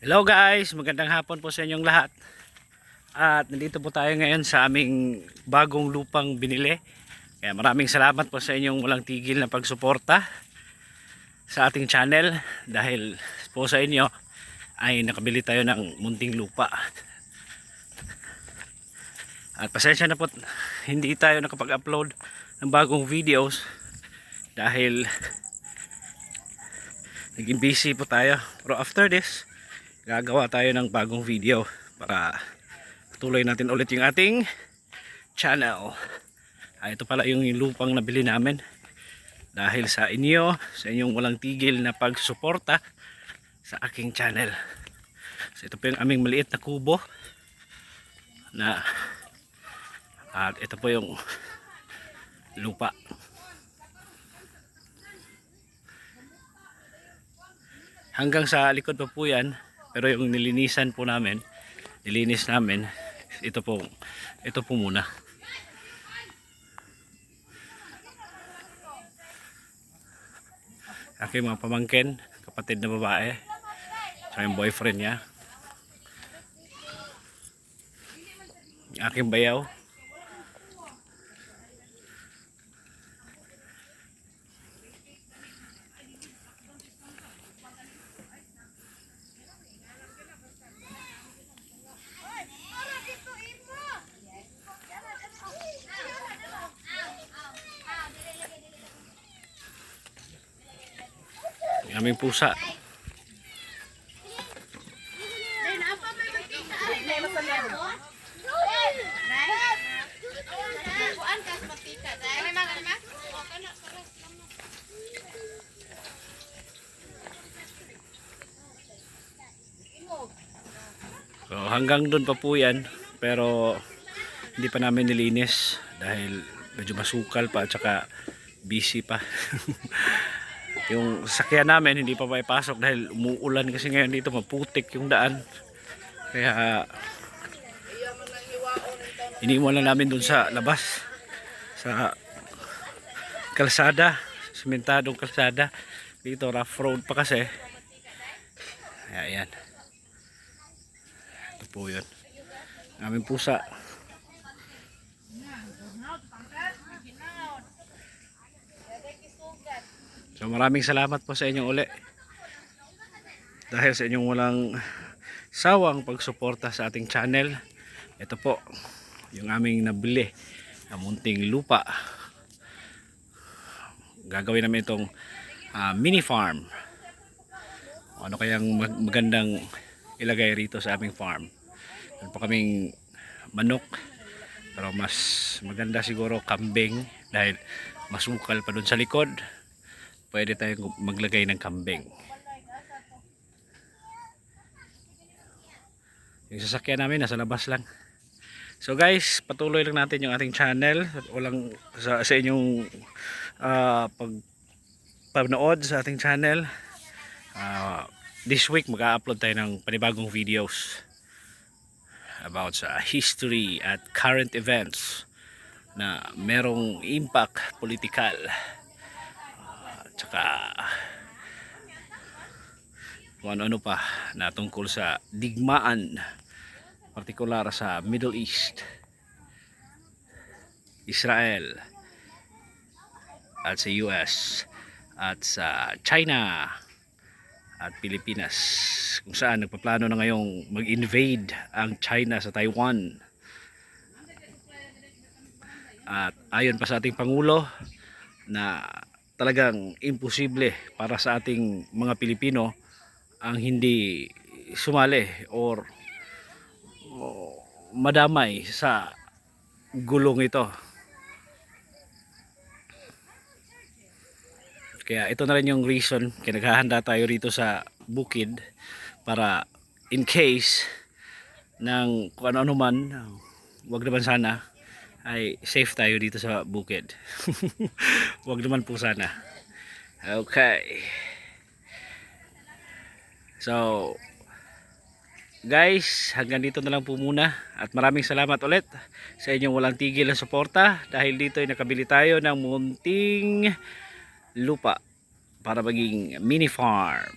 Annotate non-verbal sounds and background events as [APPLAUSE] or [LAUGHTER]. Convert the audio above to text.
Hello guys, magandang hapon po sa inyong lahat. At nandito po tayo ngayon sa aming bagong lupang binili. Kaya maraming salamat po sa inyong walang tigil na pagsuporta sa ating channel dahil po sa inyo ay nakabili tayo ng munting lupa. At pasensya na po hindi tayo nakapag-upload ng bagong videos dahil naging busy po tayo. Pero after this, gagawa tayo ng bagong video para tuloy natin ulit yung ating channel. Ah, ito pala yung lupang nabili namin. Dahil sa inyo sa inyong walang tigil na pagsuporta sa aking channel. So ito po yung aming maliit na kubo na at ito po yung lupa. Hanggang sa likod pa po yan pero yung nilinisan po namin nilinis namin ito po ito po muna. Aking mga pamangkin kapatid na babae sa yung boyfriend niya. Aking bayaw aming pusa So hanggang doon pa po yan pero hindi pa namin nilinis dahil medyo masukal pa at saka busy pa. [LAUGHS] yung sasakyan namin hindi pa maipasok dahil umuulan kasi ngayon dito maputik yung daan. Kaya iniwan lang namin doon sa labas sa kalsada, simentadong kalsada. Dito rough road pa kasi. Ayan. Ito po yun. Aming pusa. So maraming salamat po sa inyong uli. Dahil sa inyong walang sawang pagsuporta sa ating channel. Ito po yung aming nabili na munting lupa. Gagawin namin itong ah, mini farm. Ano kayang mag- magandang ilagay rito sa aming farm. Meron pa kaming manok. Pero mas maganda siguro kambing dahil masukal pa dun sa likod. Pwede tayong maglagay ng kambing. Yung sasakyan namin nasa labas lang. So guys, patuloy lang natin yung ating channel. Walang sa, sa inyong ah, pag panood sa ating channel. Ah, this week mag-upload tayo ng panibagong videos about sa history at current events na merong impact political at saka kung ano-ano pa na tungkol sa digmaan partikular sa Middle East Israel at sa US at sa China at Pilipinas kung saan nagpaplano na ngayong mag-invade ang China sa Taiwan. At ayon pa sa ating Pangulo na talagang imposible para sa ating mga Pilipino ang hindi sumali or o, madamay sa gulong ito. Kaya ito na rin yung reason kaya tayo rito sa bukid para in case ng kung ano-ano man, wag naman sana ay safe tayo dito sa bukid. [LAUGHS] wag naman po sana. Okay. So, guys, hanggang dito na lang po muna at maraming salamat ulit sa inyong walang tigil na suporta dahil dito ay nakabili tayo ng munting lupa para maging mini farm